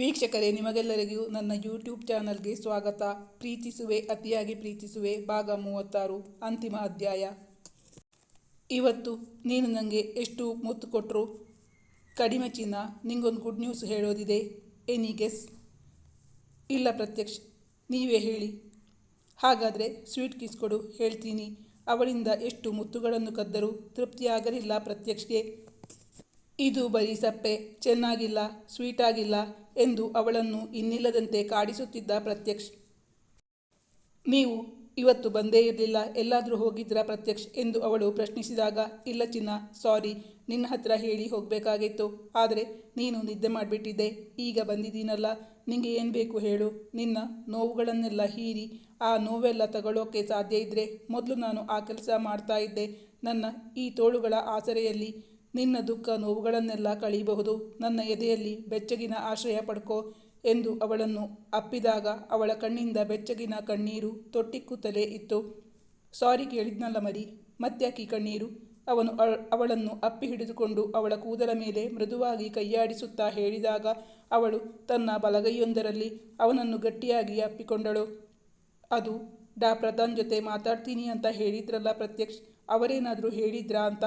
ವೀಕ್ಷಕರೇ, ನಿಮಗೆಲ್ಲರಿಗೂ ನನ್ನ ಯೂಟ್ಯೂಬ್ ಚಾನಲ್ಗೆ ಸ್ವಾಗತ. ಪ್ರೀತಿಸುವೆ, ಅತಿಯಾಗಿ ಪ್ರೀತಿಸುವೆ, ಭಾಗ ಮೂವತ್ತಾರು, ಅಂತಿಮ ಅಧ್ಯಾಯ. ಇವತ್ತು ನೀನು ನನಗೆ ಎಷ್ಟು ಮುತ್ತು ಕೊಟ್ಟರು ಕಡಿಮೆ ಚಿನ್ನ, ನಿಂಗೊಂದು ಗುಡ್ ನ್ಯೂಸ್ ಹೇಳೋದಿದೆ. ಎನಿ ಗೆಸ್ ಇಲ್ಲ ಪ್ರತ್ಯಕ್ಷ, ನೀವೇ ಹೇಳಿ. ಹಾಗಾದರೆ ಸ್ವೀಟ್ ಕಿಸ್ ಕೊಡು, ಹೇಳ್ತೀನಿ. ಅವಳಿಂದ ಎಷ್ಟು ಮುತ್ತುಗಳನ್ನು ಕದ್ದರೂ ತೃಪ್ತಿಯಾಗಲಿಲ್ಲ ಪ್ರತ್ಯಕ್ಷಗೆ. ಇದು ಬರೀ ಸಪ್ಪೆ, ಚೆನ್ನಾಗಿಲ್ಲ ಸ್ವೀಟ್ ಆಗಿಲ್ಲ. ಎಂದು ಅವಳನ್ನು ಇನ್ನಿಲ್ಲದಂತೆ ಕಾಡಿಸುತ್ತಿದ್ದ ಪ್ರತ್ಯಕ್ಷ್. ನೀವು ಇವತ್ತು ಬಂದೇ ಇರಲಿಲ್ಲ, ಎಲ್ಲಾದರೂ ಹೋಗಿದ್ರಾ ಪ್ರತ್ಯಕ್ಷ್? ಎಂದು ಅವಳು ಪ್ರಶ್ನಿಸಿದಾಗ, ಇಲ್ಲ ಚಿನ್ನ, ಸಾರಿ, ನಿನ್ನ ಹತ್ರ ಹೇಳಿ ಹೋಗಬೇಕಾಗಿತ್ತು. ಆದರೆ ನೀನು ನಿದ್ದೆ ಮಾಡಿಬಿಟ್ಟಿದ್ದೆ. ಈಗ ಬಂದಿದ್ದೀನಲ್ಲ, ನಿಂಗೆ ಏನು ಬೇಕು ಹೇಳು. ನಿನ್ನ ನೋವುಗಳನ್ನೆಲ್ಲ ಹೀರಿ ಆ ನೋವೆಲ್ಲ ತಗೊಳ್ಳೋಕೆ ಸಾಧ್ಯ ಇದ್ದರೆ ಮೊದಲು ನಾನು ಆ ಕೆಲಸ ಮಾಡ್ತಾ ಇದ್ದೆ. ನನ್ನ ಈ ತೋಳುಗಳ ಆಸರೆಯಲ್ಲಿ ನಿನ್ನ ದುಃಖ ನೋವುಗಳನ್ನೆಲ್ಲ ಕಳೆಯಬಹುದು. ನನ್ನ ಎದೆಯಲ್ಲಿ ಬೆಚ್ಚಗಿನ ಆಶ್ರಯ ಪಡ್ಕೋ ಎಂದು ಅವಳನ್ನು ಅಪ್ಪಿದಾಗ ಅವಳ ಕಣ್ಣಿಂದ ಬೆಚ್ಚಗಿನ ಕಣ್ಣೀರು ತೊಟ್ಟಿಕ್ಕುತ್ತಲೇ ಇತ್ತು. ಸಾರಿ ಕೇಳಿದ್ನಲ್ಲ ಮರಿ, ಮತ್ತ್ಯಾಕಿ ಕಣ್ಣೀರು? ಅವನು ಅವಳನ್ನು ಅಪ್ಪಿ ಹಿಡಿದುಕೊಂಡು ಅವಳ ಕೂದಲ ಮೇಲೆ ಮೃದುವಾಗಿ ಕೈಯಾಡಿಸುತ್ತಾ ಹೇಳಿದಾಗ ಅವಳು ತನ್ನ ಬಲಗೈಯೊಂದರಲ್ಲಿ ಅವನನ್ನು ಗಟ್ಟಿಯಾಗಿ ಅಪ್ಪಿಕೊಂಡಳು. ಅದು, ಡಾ. ಪ್ರಧಾನ್ ಜೊತೆ ಮಾತಾಡ್ತೀನಿ ಅಂತ ಹೇಳಿದ್ರಲ್ಲ ಪ್ರತ್ಯಕ್ಷ, ಅವರೇನಾದರೂ ಹೇಳಿದ್ರಾ ಅಂತ?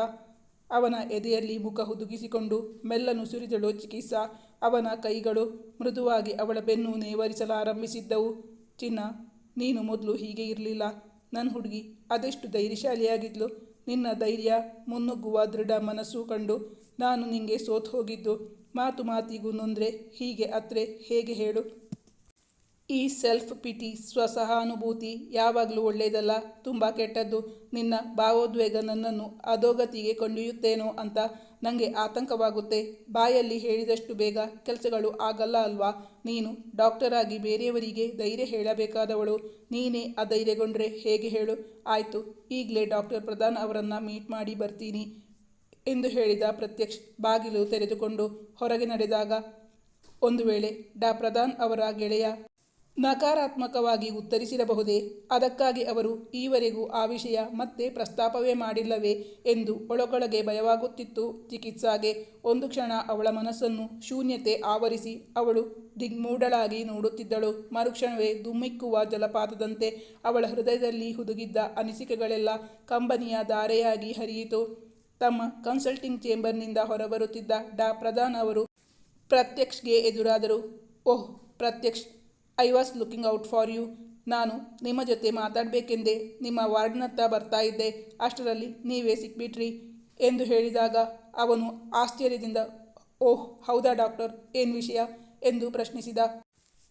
ಅವನ ಎದೆಯಲ್ಲಿ ಮುಖ ಹುದುಗಿಸಿಕೊಂಡು ಮೆಲ್ಲನು ಸುರಿದಳು ಚಿಕಿತ್ಸಾ. ಅವನ ಕೈಗಳು ಮೃದುವಾಗಿ ಅವಳ ಬೆನ್ನು ನೇವರಿಸಲಾರಂಭಿಸಿದ್ದವು. ಚಿನ್ನ, ನೀನು ಮೊದಲು ಹೀಗೆ ಇರಲಿಲ್ಲ. ನನ್ನ ಹುಡುಗಿ ಅದೆಷ್ಟು ಧೈರ್ಯಶಾಲಿಯಾಗಿದ್ಲು. ನಿನ್ನ ಧೈರ್ಯ ಮುನ್ನುಗ್ಗುವ ದೃಢ ಮನಸ್ಸು ಕಂಡು ನಾನು ನಿಂಗೆ ಸೋತು ಹೋಗಿದ್ದು. ಮಾತು ಮಾತಿಗೂ ನೊಂದ್ರೆ ಹೀಗೆ ಅತ್ರೆ ಹೇಗೆ ಹೇಳು. ಈ ಸೆಲ್ಫ್ ಪಿಟಿ ಸ್ವಸಹಾನುಭೂತಿ ಯಾವಾಗಲೂ ಒಳ್ಳೆಯದಲ್ಲ, ತುಂಬ ಕೆಟ್ಟದ್ದು. ನಿನ್ನ ಭಾವೋದ್ವೇಗ ನನ್ನನ್ನು ಅಧೋಗತಿಗೆ ಕೊಂಡೊಯ್ಯುತ್ತೇನೋ ಅಂತ ನನಗೆ ಆತಂಕವಾಗುತ್ತೆ. ಬಾಯಲ್ಲಿ ಹೇಳಿದಷ್ಟು ಬೇಗ ಕೆಲಸಗಳು ಆಗಲ್ಲ ಅಲ್ವಾ? ನೀನು ಡಾಕ್ಟರ್ ಆಗಿ ಬೇರೆಯವರಿಗೆ ಧೈರ್ಯ ಹೇಳಬೇಕಾದವಳು. ನೀನೇ ಅಧೈರ್ಯಗೊಂಡ್ರೆ ಹೇಗೆ ಹೇಳು? ಆಯಿತು, ಈಗಲೇ ಡಾಕ್ಟರ್ ಪ್ರಧಾನ್ ಅವರನ್ನು ಮೀಟ್ ಮಾಡಿ ಬರ್ತೀನಿ ಎಂದು ಹೇಳಿದ ಪ್ರತ್ಯಕ್ಷ್ ಬಾಗಿಲು ತೆರೆದುಕೊಂಡು ಹೊರಗೆ ನಡೆದಾಗ, ಒಂದು ವೇಳೆ ಡಾ ಪ್ರಧಾನ್ ಅವರ ಗೆಳೆಯ ನಕಾರಾತ್ಮಕವಾಗಿ ಉತ್ತರಿಸಿರಬಹುದೇ? ಅದಕ್ಕಾಗಿ ಅವರು ಈವರೆಗೂ ಆ ವಿಷಯ ಮತ್ತೆ ಪ್ರಸ್ತಾಪವೇ ಮಾಡಿಲ್ಲವೇ ಎಂದು ಒಳಗೊಳಗೆ ಭಯವಾಗುತ್ತಿತ್ತು. ಚಿಕಿತ್ಸಾಗೆ ಒಂದು ಕ್ಷಣ ಅವಳ ಮನಸ್ಸನ್ನು ಶೂನ್ಯತೆ ಆವರಿಸಿ ಅವಳು ದಿಗ್ಮೂಡಳಾಗಿ ನೋಡುತ್ತಿದ್ದಳು. ಮರುಕ್ಷಣವೇ ದುಮ್ಮಿಕ್ಕುವ ಜಲಪಾತದಂತೆ ಅವಳ ಹೃದಯದಲ್ಲಿ ಹುದುಗಿದ್ದ ಅನಿಸಿಕೆಗಳೆಲ್ಲ ಕಂಬನಿಯ ಧಾರೆಯಾಗಿ ಹರಿಯಿತು. ತಮ್ಮ ಕನ್ಸಲ್ಟಿಂಗ್ ಚೇಂಬರ್ನಿಂದ ಹೊರಬರುತ್ತಿದ್ದ ಡಾ. ಪ್ರಧಾನ್ ಅವರು ಪ್ರತ್ಯಕ್ಷಗೆ ಎದುರಾದರು. ಓಹ್, Pratyaksh I was looking out for you ನಾನು ನಿಮ್ಮ ಜೊತೆ ಮಾತಾಡಬೇಕೆಂದೇ ನಿಮ್ಮ ವಾರ್ಡ್ನತ್ತ ಬರ್ತಾ ಇದ್ದೆ. ಅಷ್ಟರಲ್ಲಿ ನೀವೇ ಸಿಕ್ಬಿಟ್ರಿ ಎಂದು ಹೇಳಿದಾಗ ಅವನು ಆಶ್ಚರ್ಯದಿಂದ, ಓಹ್, ಹೌದಾ ಡಾಕ್ಟರ್? ಏನು ವಿಷಯ? ಎಂದು ಪ್ರಶ್ನಿಸಿದ.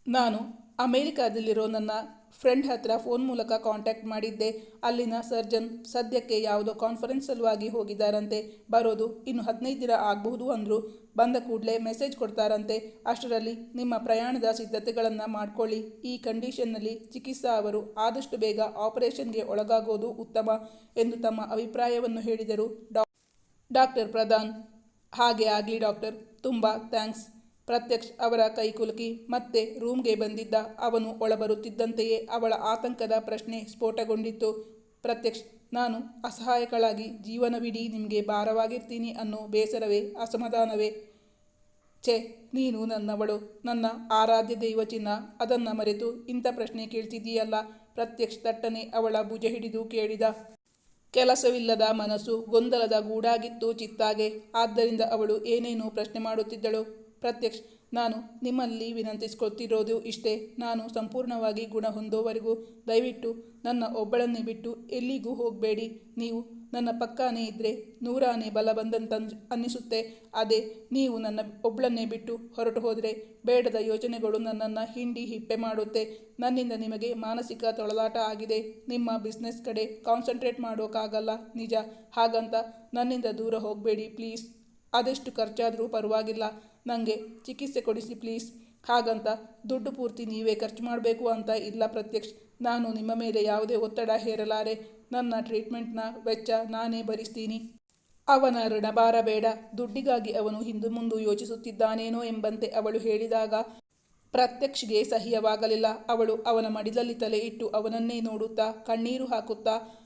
ನಾನು ಅಮೇರಿಕಾದಲ್ಲಿರೋ ನನ್ನ ಫ್ರೆಂಡ್ ಹತ್ರ ಫೋನ್ ಮೂಲಕ ಕಾಂಟ್ಯಾಕ್ಟ್ ಮಾಡಿದ್ದೆ. ಅಲ್ಲಿನ ಸರ್ಜನ್ ಸದ್ಯಕ್ಕೆ ಯಾವುದೋ ಕಾನ್ಫರೆನ್ಸ್ ಸಲುವಾಗಿ ಹೋಗಿದ್ದಾರಂತೆ. ಬರೋದು ಇನ್ನು ಹದಿನೈದು ದಿನ ಆಗಬಹುದು ಅಂದರು. ಬಂದ ಕೂಡಲೇ ಮೆಸೇಜ್ ಕೊಡ್ತಾರಂತೆ. ಅಷ್ಟರಲ್ಲಿ ನಿಮ್ಮ ಪ್ರಯಾಣದ ಸಿದ್ಧತೆಗಳನ್ನು ಮಾಡ್ಕೊಳ್ಳಿ. ಈ ಕಂಡೀಷನ್ನಲ್ಲಿ ಚಿಕಿತ್ಸಾ ಅವರು ಆದಷ್ಟು ಬೇಗ ಆಪರೇಷನ್ಗೆ ಒಳಗಾಗೋದು ಉತ್ತಮ ಎಂದು ತಮ್ಮ ಅಭಿಪ್ರಾಯವನ್ನು ಹೇಳಿದರು. ಡಾಕ್ಟರ್ ಪ್ರಧಾನ್. ಹಾಗೆ ಆಗಲಿ ಡಾಕ್ಟರ್. ತುಂಬ ಥ್ಯಾಂಕ್ಸ್ ಪ್ರತ್ಯಕ್ಷ್ ಅವರ ಕೈಕುಲುಕಿ ಮತ್ತೆ ರೂಮ್ಗೆ ಬಂದಿದ್ದ ಅವನು ಒಳಬರುತ್ತಿದ್ದಂತೆಯೇ ಅವಳ ಆತಂಕದ ಪ್ರಶ್ನೆ ಸ್ಫೋಟಗೊಂಡಿತ್ತು. ಪ್ರತ್ಯಕ್ಷ್, ನಾನು ಅಸಹಾಯಕಳಾಗಿ ಜೀವನವಿಡೀ ನಿಮಗೆ ಭಾರವಾಗಿರ್ತೀನಿ ಅನ್ನೋ ಬೇಸರವೇ, ಅಸಮಾಧಾನವೇ? ಛೇ, ನೀನು ನನ್ನವಳು, ನನ್ನ ಆರಾಧ್ಯ ದೈವ ಚಿನ್ನ ಅದನ್ನು ಮರೆತು ಇಂಥ ಪ್ರಶ್ನೆ ಕೇಳ್ತಿದ್ದೀಯಲ್ಲ? ಪ್ರತ್ಯಕ್ಷ ತಟ್ಟನೆ ಅವಳ ಭುಜ ಹಿಡಿದು ಕೇಳಿದ. ಕೆಲಸವಿಲ್ಲದ ಮನಸ್ಸು ಗೊಂದಲದ ಗೂಡಾಗಿತ್ತು ಚಿತ್ತಾಗೆ. ಆದ್ದರಿಂದ ಅವಳು ಏನೇನೋ ಪ್ರಶ್ನೆ ಮಾಡುತ್ತಿದ್ದಳು. ಪ್ರತ್ಯಕ್ಷ್, ನಾನು ನಿಮ್ಮಲ್ಲಿ ವಿನಂತಿಸ್ಕೊಳ್ತಿರೋದು ಇಷ್ಟೇ. ನಾನು ಸಂಪೂರ್ಣವಾಗಿ ಗುಣ ಹೊಂದೋವರೆಗೂ ದಯವಿಟ್ಟು ನನ್ನ ಒಬ್ಬಳನ್ನೇ ಬಿಟ್ಟು ಎಲ್ಲಿಗೂ ಹೋಗಬೇಡಿ. ನೀವು ನನ್ನ ಪಕ್ಕಾನೇ ಇದ್ದರೆ ನೂರಾನೇ ಬಲ ಬಂದಂತ ಅನ್ನಿಸುತ್ತೆ. ಅದೇ, ನೀವು ನನ್ನ ಒಬ್ಬಳನ್ನೇ ಬಿಟ್ಟು ಹೊರಟು ಹೋದರೆ ಬೇಡದ ಯೋಜನೆಗಳು ನನ್ನನ್ನು ಹಿಂಡಿ ಹಿಪ್ಪೆ ಮಾಡುತ್ತೆ. ನನ್ನಿಂದ ನಿಮಗೆ ಮಾನಸಿಕ ತೊಳಲಾಟ ಆಗಿದೆ. ನಿಮ್ಮ ಬಿಸ್ನೆಸ್ ಕಡೆ ಕಾನ್ಸಂಟ್ರೇಟ್ ಮಾಡೋಕ್ಕಾಗಲ್ಲ. ನಿಜ, ಹಾಗಂತ ನನ್ನಿಂದ ದೂರ ಹೋಗಬೇಡಿ, ಪ್ಲೀಸ್. ಅದೆಷ್ಟು ಖರ್ಚಾದರೂ ಪರವಾಗಿಲ್ಲ. ನನಗೆ ಚಿಕಿತ್ಸೆ ಕೊಡಿಸಿ ಪ್ಲೀಸ್. ಹಾಗಂತ, ದುಡ್ಡು ಪೂರ್ತಿ ನೀವೇ ಖರ್ಚು ಮಾಡಬೇಕು ಅಂತ ಇಲ್ಲ ಪ್ರತ್ಯಕ್ಷ. ನಾನು ನಿಮ್ಮ ಮೇಲೆ ಯಾವುದೇ ಒತ್ತಡ ಹೇರಲಾರೆ. ನನ್ನ ಟ್ರೀಟ್ಮೆಂಟ್ನ ವೆಚ್ಚ ನಾನೇ ಭರಿಸ್ತೀನಿ. ಅವನ ಋಣಭಾರ ಬೇಡ. ದುಡ್ಡಿಗಾಗಿ ಅವನು ಹಿಂದೆ ಮುಂದು ಯೋಚಿಸುತ್ತಿದ್ದಾನೇನೋ ಎಂಬಂತೆ ಅವಳು ಹೇಳಿದಾಗ ಪ್ರತ್ಯಕ್ಷಗೆ ಸಹ್ಯವಾಗಲಿಲ್ಲ. ಅವಳು ಅವನ ಮಡಿಲಲ್ಲಿ ತಲೆ ಇಟ್ಟು ಅವನನ್ನೇ ನೋಡುತ್ತಾ, ಕಣ್ಣೀರು ಹಾಕುತ್ತಾ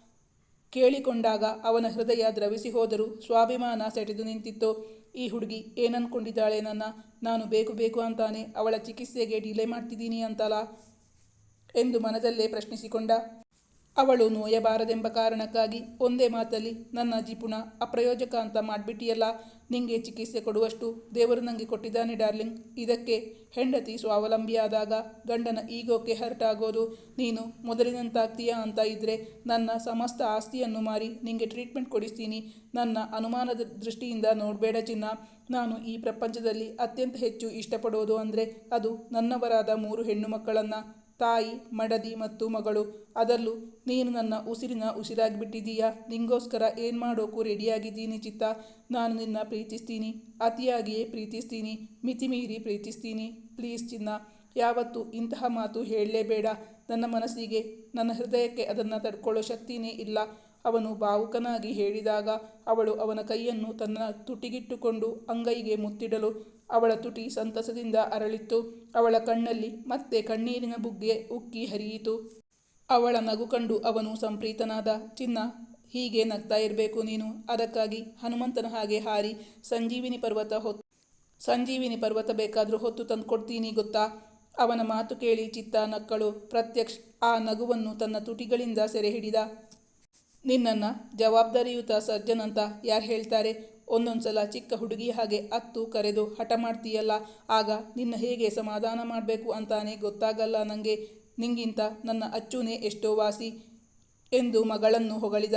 ಕೇಳಿಕೊಂಡಾಗ ಅವನ ಹೃದಯ ದ್ರವಿಸಿ ಹೋದರೂ ಸ್ವಾಭಿಮಾನ ಸೆಟೆದು ನಿಂತಿತ್ತು. ಈ ಹುಡುಗಿ ಏನನ್ಕೊಂಡಿದ್ದಾಳೆ ನನ್ನ? ನಾನು ಬೇಕು ಬೇಕು ಅಂತಾನೆ ಅವಳ ಚಿಕಿತ್ಸೆಗೆ ಡಿಲೇ ಮಾಡ್ತಿದ್ದೀನಿ ಅಂತಲ್ಲ ಎಂದು ಮನದಲ್ಲೇ ಪ್ರಶ್ನಿಸಿಕೊಂಡ. ಅವಳು ನೋಯಬಾರದೆಂಬ ಕಾರಣಕ್ಕಾಗಿ ಒಂದೇ ಮಾತಲ್ಲಿ, ನನ್ನ ಜಿಪುಣ, ಅಪ್ರಯೋಜಕ ಅಂತ ಮಾಡಿಬಿಟ್ಟಿಯಲ್ಲ, ನಿಂಗೆ ಚಿಕಿತ್ಸೆ ಕೊಡುವಷ್ಟು ದೇವರು ನನಗೆ ಕೊಟ್ಟಿದ್ದಾನೆ, ಡಾರ್ಲಿಂಗ್. ಇದಕ್ಕೆ ಹೆಂಡತಿ ಸ್ವಾವಲಂಬಿಯಾದಾಗ ಗಂಡನ ಈಗೋಕ್ಕೆ ಹರ್ಟ್ ಆಗೋದು, ನೀನು ಮೊದಲಿನಂತಾಗ್ತೀಯಾ ಅಂತ ಇದ್ದರೆ ನನ್ನ ಸಮಸ್ತ ಆಸ್ತಿಯನ್ನು ಮಾರಿ ನಿಂಗೆ ಟ್ರೀಟ್ಮೆಂಟ್ ಕೊಡಿಸ್ತೀನಿ. ನನ್ನ ಅನುಮಾನದ ದೃಷ್ಟಿಯಿಂದ ನೋಡಬೇಡ ಚಿನ್ನ. ನಾನು ಈ ಪ್ರಪಂಚದಲ್ಲಿ ಅತ್ಯಂತ ಹೆಚ್ಚು ಇಷ್ಟಪಡೋದು ಅಂದರೆ ಅದು ನನ್ನವರಾದ ಮೂರು ಹೆಣ್ಣು ಮಕ್ಕಳನ್ನು ತಾಯಿ, ಮಡದಿ ಮತ್ತು ಮಗಳು, ಅದರಲ್ಲೂ ನೀನು ನನ್ನ ಉಸಿರಿನ ಉಸಿರಾಗಿಬಿಟ್ಟಿದ್ದೀಯಾ ನಿಂಗೋಸ್ಕರ ಏನು ಮಾಡೋಕ್ಕೂ ರೆಡಿಯಾಗಿದ್ದೀನಿ ಚಿತ್ತ. ನಾನು ನಿನ್ನ ಪ್ರೀತಿಸ್ತೀನಿ. ಅತಿಯಾಗಿಯೇ ಪ್ರೀತಿಸ್ತೀನಿ. ಮಿತಿಮೀರಿ ಪ್ರೀತಿಸ್ತೀನಿ. ಪ್ಲೀಸ್ ಚಿನ್ನ, ಯಾವತ್ತೂ ಇಂತಹ ಮಾತು ಹೇಳಲೇಬೇಡ. ನನ್ನ ಮನಸ್ಸಿಗೆ, ನನ್ನ ಹೃದಯಕ್ಕೆ ಅದನ್ನು ತಡ್ಕೊಳ್ಳೋ ಶಕ್ತಿನೇ ಇಲ್ಲ. ಅವನು ಭಾವುಕನಾಗಿ ಹೇಳಿದಾಗ ಅವಳು ಅವನ ಕೈಯನ್ನು ತನ್ನ ತುಟಿಗಿಟ್ಟುಕೊಂಡು ಅಂಗೈಗೆ ಮುತ್ತಿಡಲು ಅವಳ ತುಟಿ ಸಂತಸದಿಂದ ಅರಳಿತ್ತು. ಅವಳ ಕಣ್ಣಲ್ಲಿ ಮತ್ತೆ ಕಣ್ಣೀರಿನ ಬುಗ್ಗೆ ಉಕ್ಕಿ ಹರಿಯಿತು. ಅವಳ ನಗು ಕಂಡು ಅವನು ಸಂಪ್ರೀತನಾದ, ಚಿನ್ನ, ಹೀಗೆ ನಗ್ತಾ ಇರಬೇಕು ನೀನು. ಅದಕ್ಕಾಗಿ ಹನುಮಂತನ ಹಾಗೆ ಹಾರಿ ಸಂಜೀವಿನಿ ಪರ್ವತ ಹೊತ್ತು, ಸಂಜೀವಿನಿ ಪರ್ವತ ಬೇಕಾದರೂ ಹೊತ್ತು ತಂದುಕೊಡ್ತೀನಿ ಗೊತ್ತಾ? ಅವನ ಮಾತು ಕೇಳಿ ಚಿತ್ತ ನಕ್ಕಳು. ಪ್ರತ್ಯಕ್ಷ ಆ ನಗುವನ್ನು ತನ್ನ ತುಟಿಗಳಿಂದ ಸೆರೆ ಹಿಡಿದ. ನಿನ್ನನ್ನು ಜವಾಬ್ದಾರಿಯುತ ಸಜ್ಜನಂತ ಯಾರು ಹೇಳ್ತಾರೆ? ಒಂದೊಂದ್ಸಲ ಚಿಕ್ಕ ಹುಡುಗಿ ಹಾಗೆ ಅತ್ತು ಕರೆದು, ಹಠ ಮಾಡ್ತೀಯಲ್ಲ? ಆಗ ನಿನ್ನ ಹೇಗೆ ಸಮಾಧಾನ ಮಾಡಬೇಕು ಅಂತಾನೆ ಗೊತ್ತಾಗಲ್ಲ ನನಗೆ ನಿಂಗಿಂತ ನನ್ನ ಅಚ್ಚುನೇ ಎಷ್ಟೋ ವಾಸಿ ಎಂದು ಮಗಳನ್ನು ಹೊಗಳಿದ.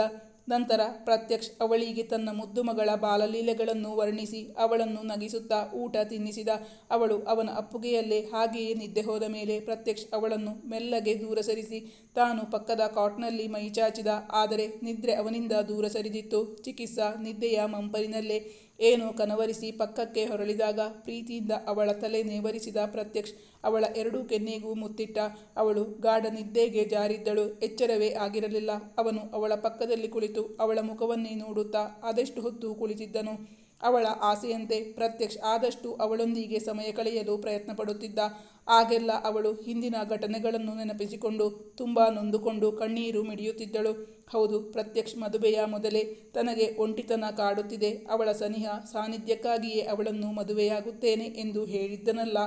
ನಂತರ ಪ್ರತ್ಯಕ್ಷ್ ಅವಳಿಗೆ ತನ್ನ ಮುದ್ದು ಮಗಳ ಬಾಲಲೀಲೆಗಳನ್ನು ವರ್ಣಿಸಿ ಅವಳನ್ನು ನಗಿಸುತ್ತಾ ಊಟ ತಿನ್ನಿಸಿದ ಅವಳು ಅವನ ಅಪ್ಪುಗೆಯಲ್ಲೇ ಹಾಗೆಯೇ ನಿದ್ದೆ ಹೋದ ಮೇಲೆ ಪ್ರತ್ಯಕ್ಷ್ ಅವಳನ್ನು ಮೆಲ್ಲಗೆ ದೂರ ಸರಿಸಿ ತಾನು ಪಕ್ಕದ ಕಾಟ್ನಲ್ಲಿ ಮೈಚಾಚಿದ, ಆದರೆ ನಿದ್ರೆ ಅವನಿಂದ ದೂರ ಸರಿದಿತ್ತು. ಚಿಕಿತ್ಸಾ ನಿದ್ದೆಯ ಮಂಪರಿನಲ್ಲೇ ಏನೋ ಕನವರಿಸಿ ಪಕ್ಕಕ್ಕೆ ಹೊರಳಿದಾಗ ಪ್ರೀತಿಯಿಂದ ಅವಳ ತಲೆ ನೇವರಿಸಿದ ಪ್ರತ್ಯಕ್ಷ್ ಅವಳ ಎರಡೂ ಕೆನ್ನೆಗೂ ಮುತ್ತಿಟ್ಟ ಅವಳು ಗಾಢ ನಿದ್ದೆಗೆ ಜಾರಿದ್ದಳು. ಎಚ್ಚರವೇ ಆಗಿರಲಿಲ್ಲ. ಅವನು ಅವಳ ಪಕ್ಕದಲ್ಲಿ ಕುಳಿತು ಅವಳ ಮುಖವನ್ನೇ ನೋಡುತ್ತಾ ಆದಷ್ಟು ಹೊತ್ತು ಕುಳಿತಿದ್ದನು. ಅವಳ ಆಸೆಯಂತೆ ಪ್ರತ್ಯಕ್ಷ್ ಆದಷ್ಟು ಅವಳೊಂದಿಗೆ ಸಮಯ ಕಳೆಯಲು ಪ್ರಯತ್ನ ಪಡುತ್ತಿದ್ದ ಆಗೆಲ್ಲ ಅವಳು ಹಿಂದಿನ ಘಟನೆಗಳನ್ನು ನೆನಪಿಸಿಕೊಂಡು ತುಂಬ ನೊಂದುಕೊಂಡು ಕಣ್ಣೀರು ಮಿಡಿಯುತ್ತಿದ್ದಳು. ಹೌದು, ಪ್ರತ್ಯಕ್ಷ ಮದುವೆಯ ಮೊದಲೇ ತನಗೆ ಒಂಟಿತನ ಕಾಡುತ್ತಿದೆ. ಅವಳ ಸನಿಹ ಸಾನ್ನಿಧ್ಯಕ್ಕಾಗಿಯೇ ಅವಳನ್ನು ಮದುವೆಯಾಗುತ್ತೇನೆ ಎಂದು ಹೇಳಿದ್ದನಲ್ಲ.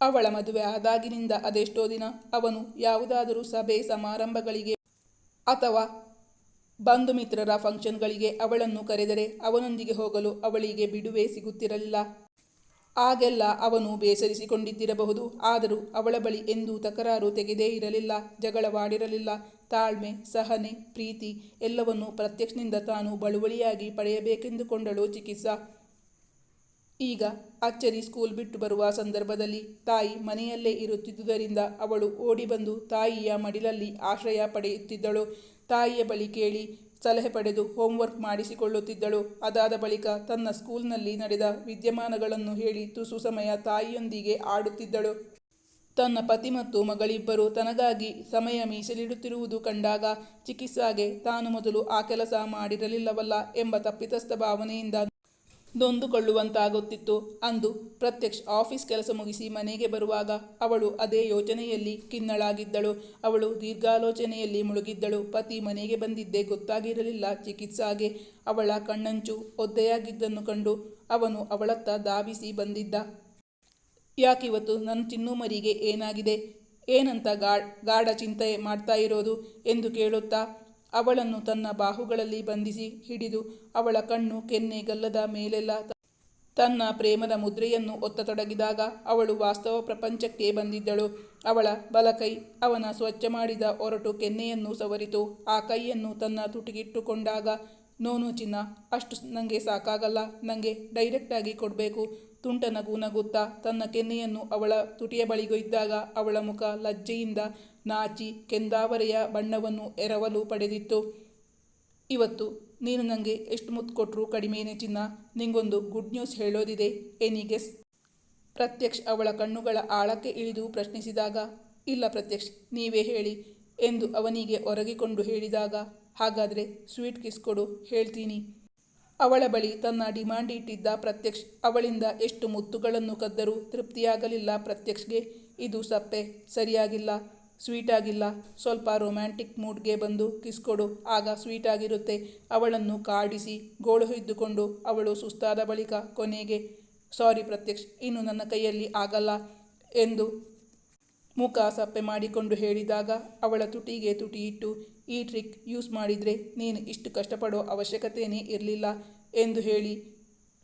ಅವಳ ಮದುವೆ ಆದಾಗಿನಿಂದ ಅದೆಷ್ಟೋ ದಿನ ಅವನು ಯಾವುದಾದರೂ ಸಭೆ ಸಮಾರಂಭಗಳಿಗೆ ಅಥವಾ ಬಂಧು ಮಿತ್ರರ ಫಂಕ್ಷನ್ಗಳಿಗೆ ಅವಳನ್ನು ಕರೆದರೆ ಅವನೊಂದಿಗೆ ಹೋಗಲು ಅವಳಿಗೆ ಬಿಡುವೆ ಸಿಗುತ್ತಿರಲಿಲ್ಲ. ಆಗೆಲ್ಲ ಅವನು ಬೇಸರಿಸಿಕೊಂಡಿದ್ದಿರಬಹುದು. ಆದರೂ ಅವಳ ಬಳಿ ಎಂದೂ ತಕರಾರು ತೆಗೆದೇ ಇರಲಿಲ್ಲ, ಜಗಳವಾಡಿರಲಿಲ್ಲ. ತಾಳ್ಮೆ, ಸಹನೆ, ಪ್ರೀತಿ ಎಲ್ಲವನ್ನೂ ಪ್ರತ್ಯಕ್ಷನಿಂದ ತಾನು ಬಳುವಳಿಯಾಗಿ ಪಡೆಯಬೇಕೆಂದುಕೊಂಡಳು ಚಿಕಿತ್ಸಾ. ಈಗ ಅಚ್ಚರಿ ಸ್ಕೂಲ್ ಬಿಟ್ಟು ಬರುವ ಸಂದರ್ಭದಲ್ಲಿ ತಾಯಿ ಮನೆಯಲ್ಲೇ ಇರುತ್ತಿದ್ದುದರಿಂದ ಅವಳು ಓಡಿ ಬಂದು ತಾಯಿಯ ಮಡಿಲಲ್ಲಿ ಆಶ್ರಯ ಪಡೆಯುತ್ತಿದ್ದಳು. ತಾಯಿಯ ಬಳಿ ಕೇಳಿ ಸಲಹೆ ಪಡೆದು ಹೋಂವರ್ಕ್ ಮಾಡಿಸಿಕೊಳ್ಳುತ್ತಿದ್ದಳು. ಅದಾದ ಬಳಿಕ ತನ್ನ ಸ್ಕೂಲ್ನಲ್ಲಿ ನಡೆದ ವಿದ್ಯಮಾನಗಳನ್ನು ಹೇಳಿ ತುಸು ಸಮಯ ತಾಯಿಯೊಂದಿಗೆ ಆಡುತ್ತಿದ್ದಳು. ತನ್ನ ಪತಿ ಮತ್ತು ಮಗಳಿಬ್ಬರು ತನಗಾಗಿ ಸಮಯ ಮೀಸಲಿಡುತ್ತಿರುವುದು ಕಂಡಾಗ ಚಿಕಿತ್ಸಾಗೆ ತಾನು ಮೊದಲು ಆ ಕೆಲಸ ಮಾಡಿರಲಿಲ್ಲವಲ್ಲ ಎಂಬ ತಪ್ಪಿತಸ್ಥ ಭಾವನೆಯಿಂದ ನೊಂದುಕೊಳ್ಳುವಂತಾಗುತ್ತಿತ್ತು. ಅಂದು ಪ್ರತ್ಯಕ್ಷ್ ಆಫೀಸ್ ಕೆಲಸ ಮುಗಿಸಿ ಮನೆಗೆ ಬರುವಾಗ ಅವಳು ಅದೇ ಯೋಚನೆಯಲ್ಲಿ ಕಿನ್ನಳಾಗಿದ್ದಳು ಅವಳು ದೀರ್ಘಾಲೋಚನೆಯಲ್ಲಿ ಮುಳುಗಿದ್ದಳು. ಪತಿ ಮನೆಗೆ ಬಂದಿದ್ದೇ ಗೊತ್ತಾಗಿರಲಿಲ್ಲ. ಚಿಕಿತ್ಸಾಗೆ ಅವಳ ಕಣ್ಣಂಚು ಒದ್ದೆಯಾಗಿದ್ದನ್ನು ಕಂಡು ಅವನು ಅವಳತ್ತ ಧಾವಿಸಿ ಬಂದಿದ್ದ. ಯಾಕಿವತ್ತು ನನ್ನ ಚಿನ್ನು ಮರಿಗೆ ಏನಾಗಿದೆ? ಏನಂತ ಗಾಢ ಚಿಂತೆ ಮಾಡ್ತಾ ಇರೋದು ಎಂದು ಕೇಳುತ್ತಾ ಅವಳನ್ನು ತನ್ನ ಬಾಹುಗಳಲ್ಲಿ ಬಂಧಿಸಿ ಹಿಡಿದು ಅವಳ ಕಣ್ಣು ಕೆನ್ನೆ ಗಲ್ಲದ ಮೇಲೆಲ್ಲ ತನ್ನ ಪ್ರೇಮದ ಮುದ್ರೆಯನ್ನು ಒತ್ತತೊಡಗಿದಾಗ ಅವಳು ವಾಸ್ತವ ಪ್ರಪಂಚಕ್ಕೆ ಬಂದಿದ್ದಳು. ಅವಳ ಬಲಕೈ ಅವನ ಸ್ವಚ್ಛ ಮಾಡಿದ ಒರಟು ಕೆನ್ನೆಯನ್ನು ಸವರಿತು. ಆ ಕೈಯನ್ನು ತನ್ನ ತುಟಿಗಿಟ್ಟುಕೊಂಡಾಗ, ನೋನು ಚಿನ್ನ, ಅಷ್ಟು ನನಗೆ ಸಾಕಾಗಲ್ಲ ನನಗೆ ಡೈರೆಕ್ಟಾಗಿ ಕೊಡಬೇಕು ತುಂಟ ನಗು ನಗುತ್ತಾ ತನ್ನ ಕೆನ್ನೆಯನ್ನು ಅವಳ ತುಟಿಯ ಬಳಿಗೊಯ್ದಾಗ ಅವಳ ಮುಖ ಲಜ್ಜೆಯಿಂದ ನಾಚಿ ಕೆಂದಾವರೆಯ ಬಣ್ಣವನ್ನು ಎರವಲು ಪಡೆದಿತ್ತು. ಇವತ್ತು ನೀನು ನನಗೆ ಎಷ್ಟು ಮುತ್ತು ಕೊಟ್ಟರು ಕಡಿಮೆಯೇ ಚಿನ್ನ? ನಿಂಗೊಂದು ಗುಡ್ ನ್ಯೂಸ್ ಹೇಳೋದಿದೆ ಎನಿಗೆಸ್ ಪ್ರತ್ಯಕ್ಷ್ ಅವಳ ಕಣ್ಣುಗಳ ಆಳಕ್ಕೆ ಇಳಿದು ಪ್ರಶ್ನಿಸಿದಾಗ, ಇಲ್ಲ ಪ್ರತ್ಯಕ್ಷ್, ನೀವೇ ಹೇಳಿ, ಎಂದು ಅವನಿಗೆ ಒರಗಿಕೊಂಡು ಹೇಳಿದಾಗ, ಹಾಗಾದರೆ ಸ್ವೀಟ್ ಕಿಸ್ ಕೊಡು, ಹೇಳ್ತೀನಿ. ಅವಳ ಬಳಿ ತನ್ನ ಡಿಮಾಂಡ್ ಇಟ್ಟಿದ್ದ ಪ್ರತ್ಯಕ್ಷ್, ಅವಳಿಂದ ಎಷ್ಟು ಮುತ್ತುಗಳನ್ನು ಕದ್ದರೂ ತೃಪ್ತಿಯಾಗಲಿಲ್ಲ ಪ್ರತ್ಯಕ್ಷಗೆ. ಇದು ಸಪ್ಪೆ ಸರಿಯಾಗಿಲ್ಲ ಸ್ವೀಟ್ ಆಗಿಲ್ಲ ಸ್ವಲ್ಪ ರೊಮ್ಯಾಂಟಿಕ್ ಮೂಡ್ಗೆ ಬಂದು ಕಿಸ್ ಕೊಡು, ಆಗ ಸ್ವೀಟ್ ಆಗಿರುತ್ತೆ ಅವಳನ್ನು ಕಾಡಿಸಿ ಗೋಳು ಹಿದ್ದುಕೊಂಡು ಅವಳು ಸುಸ್ತಾದ ಬಳಿಕ ಕೊನೆಗೆ, ಸಾರಿ ಪ್ರತ್ಯಕ್ಷ್, ಇನ್ನು ನನ್ನ ಕೈಯಲ್ಲಿ ಆಗಲ್ಲ ಎಂದು ಮುಖ ಸಪ್ಪೆ ಮಾಡಿಕೊಂಡು ಹೇಳಿದಾಗ ಅವಳ ತುಟಿಗೆ ತುಟಿ ಇಟ್ಟು ಈ ಟ್ರಿಕ್ ಯೂಸ್ ಮಾಡಿದರೆ ನೀನು ಇಷ್ಟು ಕಷ್ಟಪಡೋ ಅವಶ್ಯಕತೆಯೇ ಇರಲಿಲ್ಲ ಎಂದು ಹೇಳಿ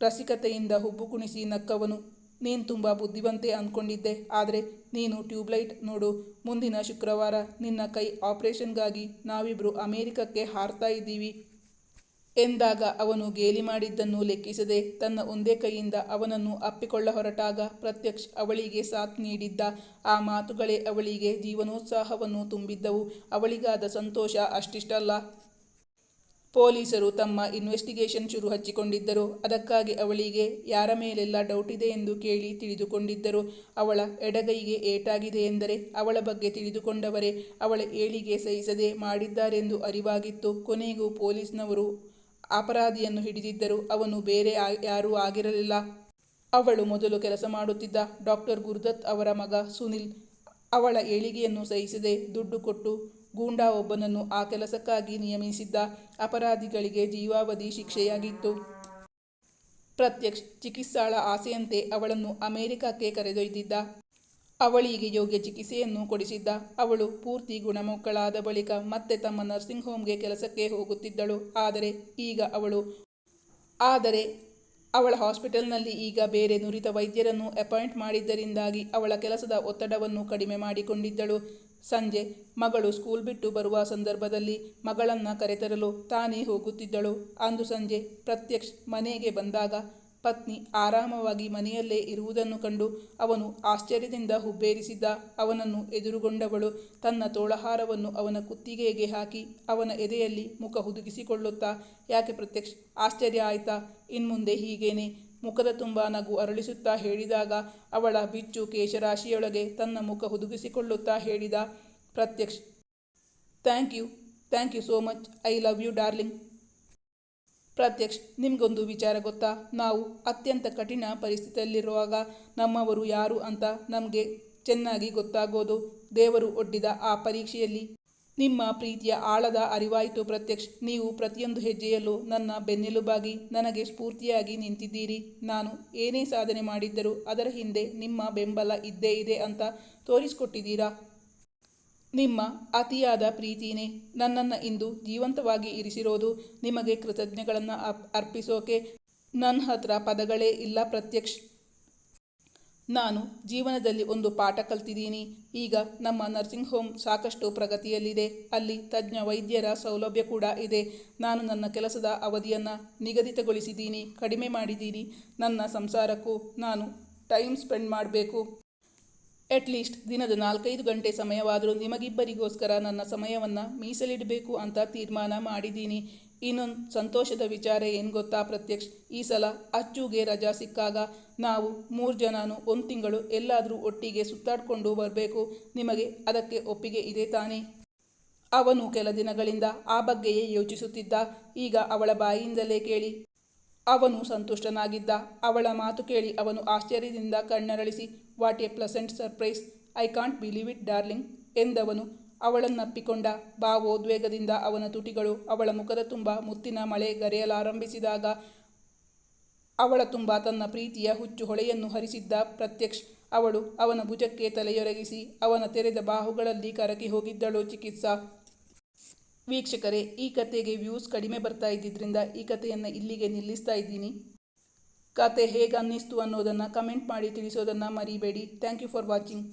ರಸಿಕತೆಯಿಂದ ಹುಬ್ಬು ಕುಣಿಸಿ ನಕ್ಕವನು, ನೀನು ತುಂಬ ಬುದ್ಧಿವಂತೆ ಅಂದ್ಕೊಂಡಿದ್ದೆ ಆದರೆ ನೀನು ಟ್ಯೂಬ್ಲೈಟ್ ನೋಡು. ಮುಂದಿನ ಶುಕ್ರವಾರ ನಿನ್ನ ಕೈ ಆಪರೇಷನ್ಗಾಗಿ ನಾವಿಬ್ಬರು ಅಮೇರಿಕಕ್ಕೆ ಹಾರ್ತಾ ಇದ್ದೀವಿ. ಎಂದಾಗ ಅವನು ಗೇಲಿ ಮಾಡಿದ್ದನ್ನು ಲೆಕ್ಕಿಸದೆ ತನ್ನ ಒಂದೇ ಕೈಯಿಂದ ಅವನನ್ನು ಅಪ್ಪಿಕೊಳ್ಳ ಹೊರಟಾಗ ಪ್ರತ್ಯಕ್ಷ್ ಅವಳಿಗೆ ಸಾಥ್ ನೀಡಿದ್ದ. ಆ ಮಾತುಗಳೇ ಅವಳಿಗೆ ಜೀವನೋತ್ಸಾಹವನ್ನು ತುಂಬಿದ್ದವು. ಅವಳಿಗಾದ ಸಂತೋಷ ಅಷ್ಟಿಷ್ಟಲ್ಲ. ಪೊಲೀಸರು ತಮ್ಮ ಇನ್ವೆಸ್ಟಿಗೇಷನ್ ಶುರು ಹಚ್ಚಿಕೊಂಡಿದ್ದರು. ಅದಕ್ಕಾಗಿ ಅವಳಿಗೆ ಯಾರ ಮೇಲೆಲ್ಲ ಡೌಟ್ ಇದೆ ಎಂದು ಕೇಳಿ ತಿಳಿದುಕೊಂಡಿದ್ದರು. ಅವಳ ಎಡಗೈಗೆ ಏಟಾಗಿದೆ ಎಂದರೆ ಅವಳ ಬಗ್ಗೆ ತಿಳಿದುಕೊಂಡವರೇ ಅವಳ ಏಳಿಗೆ ಸಹಿಸದೆ ಮಾಡಿದ್ದಾರೆಂದು ಅರಿವಾಗಿತ್ತು. ಕೊನೆಗೂ ಪೊಲೀಸ್ನವರು ಅಪರಾಧಿಯನ್ನು ಹಿಡಿದಿದ್ದರು ಅವನು ಬೇರೆ ಯಾರೂ ಆಗಿರಲಿಲ್ಲ. ಅವಳು ಮೊದಲು ಕೆಲಸ ಮಾಡುತ್ತಿದ್ದ ಡಾಕ್ಟರ್ ಗುರುದತ್ ಅವರ ಮಗ ಸುನಿಲ್ ಅವಳ ಏಳಿಗೆಯನ್ನು ಸಹಿಸದೆ ದುಡ್ಡು ಕೊಟ್ಟು ಗೂಂಡಾ ಒಬ್ಬನನ್ನು ಆ ಕೆಲಸಕ್ಕಾಗಿ ನಿಯಮಿಸಿದ್ದ ಅಪರಾಧಿಗಳಿಗೆ ಜೀವಾವಧಿ ಶಿಕ್ಷೆಯಾಗಿತ್ತು. ಪ್ರತ್ಯಕ್ಷ ಚಿಕಿತ್ಸಾಳ ಆಸೆಯಂತೆ ಅವಳನ್ನು ಅಮೆರಿಕಕ್ಕೆ ಕರೆದೊಯ್ದಿದ್ದ ಅವಳಿಗೆ ಯೋಗ್ಯ ಚಿಕಿತ್ಸೆಯನ್ನು ಕೊಡಿಸಿದ್ದ. ಅವಳು ಪೂರ್ತಿ ಗುಣಮುಖಳಾದ ಬಳಿಕ ಮತ್ತೆ ತಮ್ಮ ನರ್ಸಿಂಗ್ ಹೋಮ್ಗೆ ಕೆಲಸಕ್ಕೆ ಹೋಗುತ್ತಿದ್ದಳು. ಆದರೆ ಈಗ ಅವಳು, ಆದರೆ ಅವಳ ಹಾಸ್ಪಿಟಲ್ನಲ್ಲಿ ಈಗ ಬೇರೆ ನುರಿತ ವೈದ್ಯರನ್ನು ಅಪಾಯಿಂಟ್ ಮಾಡಿದ್ದರಿಂದಾಗಿ ಅವಳ ಕೆಲಸದ ಒತ್ತಡವನ್ನು ಕಡಿಮೆ ಮಾಡಿಕೊಂಡಿದ್ದಳು. ಸಂಜೆ ಮಗಳು ಸ್ಕೂಲ್ ಬಿಟ್ಟು ಬರುವ ಸಂದರ್ಭದಲ್ಲಿ ಮಗಳನ್ನು ಕರೆತರಲು ತಾನೇ ಹೋಗುತ್ತಿದ್ದಳು. ಅಂದು ಸಂಜೆ ಪ್ರತ್ಯಕ್ಷ್ ಮನೆಗೆ ಬಂದಾಗ ಪತ್ನಿ ಆರಾಮವಾಗಿ ಮನೆಯಲ್ಲೇ ಇರುವುದನ್ನು ಕಂಡು ಅವನು ಆಶ್ಚರ್ಯದಿಂದ ಹುಬ್ಬೇರಿಸಿದ್ದ ಅವನನ್ನು ಎದುರುಗೊಂಡವಳು ತನ್ನ ತೋಳಹಾರವನ್ನು ಅವನ ಕುತ್ತಿಗೆಗೆ ಹಾಕಿ ಅವನ ಎದೆಯಲ್ಲಿ ಮುಖ ಹುದುಗಿಸಿಕೊಳ್ಳುತ್ತಾ, ಯಾಕೆ ಪ್ರತ್ಯಕ್ಷ? ಆಶ್ಚರ್ಯ ಆಯ್ತಾ? ಇನ್ಮುಂದೆ ಹೀಗೇನೆ? ಮುಖದ ತುಂಬ ನಗು ಅರಳಿಸುತ್ತಾ ಹೇಳಿದಾಗ ಅವಳ ಬಿಚ್ಚು ಕೇಶರಾಶಿಯೊಳಗೆ ತನ್ನ ಮುಖ ಹುದುಗಿಸಿಕೊಳ್ಳುತ್ತಾ ಹೇಳಿದ, Pratyaksh. Thank you. Thank you so much. I love you, darling. Pratyaksh, ನಿಮಗೊಂದು ವಿಚಾರ ಗೊತ್ತಾ? ನಾವು ಅತ್ಯಂತ ಕಠಿಣ ಪರಿಸ್ಥಿತಿಯಲ್ಲಿರುವಾಗ ನಮ್ಮವರು ಯಾರು ಅಂತ ನಮಗೆ ಚೆನ್ನಾಗಿ ಗೊತ್ತಾಗೋದು. ದೇವರು ಒಡ್ಡಿದ ಆ ಪರೀಕ್ಷೆಯಲ್ಲಿ ನಿಮ್ಮ ಪ್ರೀತಿಯ ಆಳದ ಅರಿವಾಯಿತು ಪ್ರತ್ಯಕ್ಷ್. ನೀವು ಪ್ರತಿಯೊಂದು ಹೆಜ್ಜೆಯಲ್ಲೂ ನನ್ನ ಬೆನ್ನೆಲುಬಾಗಿ, ನನಗೆ ಸ್ಫೂರ್ತಿಯಾಗಿ ನಿಂತಿದ್ದೀರಿ. ನಾನು ಏನೇ ಸಾಧನೆ ಮಾಡಿದ್ದರೂ ಅದರ ಹಿಂದೆ ನಿಮ್ಮ ಬೆಂಬಲ ಇದ್ದೇ ಇದೆ ಅಂತ ತೋರಿಸ್ಕೊಟ್ಟಿದ್ದೀರಾ? ನಿಮ್ಮ ಅತಿಯಾದ ಪ್ರೀತಿನೇ ನನ್ನನ್ನು ಇಂದು ಜೀವಂತವಾಗಿ ಇರಿಸಿರೋದು. ನಿಮಗೆ ಕೃತಜ್ಞಗಳನ್ನು ಅರ್ಪಿಸೋಕೆ ನನ್ನ ಹತ್ರ ಪದಗಳೇ ಇಲ್ಲ ಪ್ರತ್ಯಕ್ಷ. ನಾನು ಜೀವನದಲ್ಲಿ ಒಂದು ಪಾಠ ಕಲ್ತಿದ್ದೀನಿ. ಈಗ ನಮ್ಮ ನರ್ಸಿಂಗ್ ಹೋಮ್ ಸಾಕಷ್ಟು ಪ್ರಗತಿಯಲ್ಲಿದೆ. ಅಲ್ಲಿ ತಜ್ಞ ವೈದ್ಯರ ಸೌಲಭ್ಯ ಕೂಡ ಇದೆ. ನಾನು ನನ್ನ ಕೆಲಸದ ಅವಧಿಯನ್ನು ನಿಗದಿತಗೊಳಿಸಿದ್ದೀನಿ. ಕಡಿಮೆ ಮಾಡಿದ್ದೀನಿ. ನನ್ನ ಸಂಸಾರಕ್ಕೂ ನಾನು ಟೈಮ್ ಸ್ಪೆಂಡ್ ಮಾಡಬೇಕು. ಅಟ್ಲೀಸ್ಟ್ ದಿನದ ನಾಲ್ಕೈದು ಗಂಟೆ ಸಮಯವಾದರೂ ನಿಮಗಿಬ್ಬರಿಗೋಸ್ಕರ ನನ್ನ ಸಮಯವನ್ನು ಮೀಸಲಿಡಬೇಕು ಅಂತ ತೀರ್ಮಾನ ಮಾಡಿದ್ದೀನಿ. ಇನ್ನೊಂದು ಸಂತೋಷದ ವಿಚಾರ ಏನು ಗೊತ್ತಾ ಪ್ರತ್ಯಕ್ಷ? ಈ ಸಲ ಅಚ್ಚುಗೆ ರಜಾ ಸಿಕ್ಕಾಗ ನಾವು ಮೂರು ಜನನು ಒಂದು ತಿಂಗಳು ಎಲ್ಲಾದರೂ ಒಟ್ಟಿಗೆ ಸುತ್ತಾಡಿಕೊಂಡು ಬರಬೇಕು. ನಿಮಗೆ ಅದಕ್ಕೆ ಒಪ್ಪಿಗೆ ಇದೆ ತಾನೇ? ಅವನು ಕೆಲ ದಿನಗಳಿಂದ ಆ ಬಗ್ಗೆಯೇ ಯೋಚಿಸುತ್ತಿದ್ದ. ಈಗ ಅವಳ ಬಾಯಿಯಿಂದಲೇ ಕೇಳಿ. ಅವನು ಸಂತುಷ್ಟನಾಗಿದ್ದ. ಅವಳ ಮಾತು ಕೇಳಿ ಅವನು ಆಶ್ಚರ್ಯದಿಂದ ಕಣ್ಣರಳಿಸಿ what a pleasant surprise I can't believe it darling ಎಂದವನು. ಅವಳನ್ನಪ್ಪಿಕೊಂಡ ಭಾವೋದ್ವೇಗದಿಂದ ಅವನ ತುಟಿಗಳು ಅವಳ ಮುಖದ ತುಂಬ ಮುತ್ತಿನ ಮಳೆ ಗರೆಯಲಾರಂಭಿಸಿದಾಗ ಅವಳ ತುಂಬ ತನ್ನ ಪ್ರೀತಿಯ ಹುಚ್ಚು ಹೊಳೆಯನ್ನು ಹರಿಸಿದ್ದ ಪ್ರತ್ಯಕ್ಷ್ ಅವಳು ಅವನ ಭುಜಕ್ಕೆ ತಲೆಯೊರಗಿಸಿ ಅವನ ತೆರೆದ ಬಾಹುಗಳಲ್ಲಿ ಕರಕಿ ಹೋಗಿದ್ದಳು ಚಿಕಿತ್ಸಾ. ವೀಕ್ಷಕರೇ, ಈ ಕತೆಗೆ ವ್ಯೂಸ್ ಕಡಿಮೆ ಬರ್ತಾ ಇದ್ದಿದ್ದರಿಂದ ಈ ಕಥೆಯನ್ನು ಇಲ್ಲಿಗೆ ನಿಲ್ಲಿಸ್ತಾ ಇದ್ದೀನಿ. ಕತೆ ಹೇಗೆ ಅನ್ನಿಸ್ತು ಅನ್ನೋದನ್ನು ಕಮೆಂಟ್ ಮಾಡಿ ತಿಳಿಸೋದನ್ನು ಮರಿಬೇಡಿ. Thank you for watching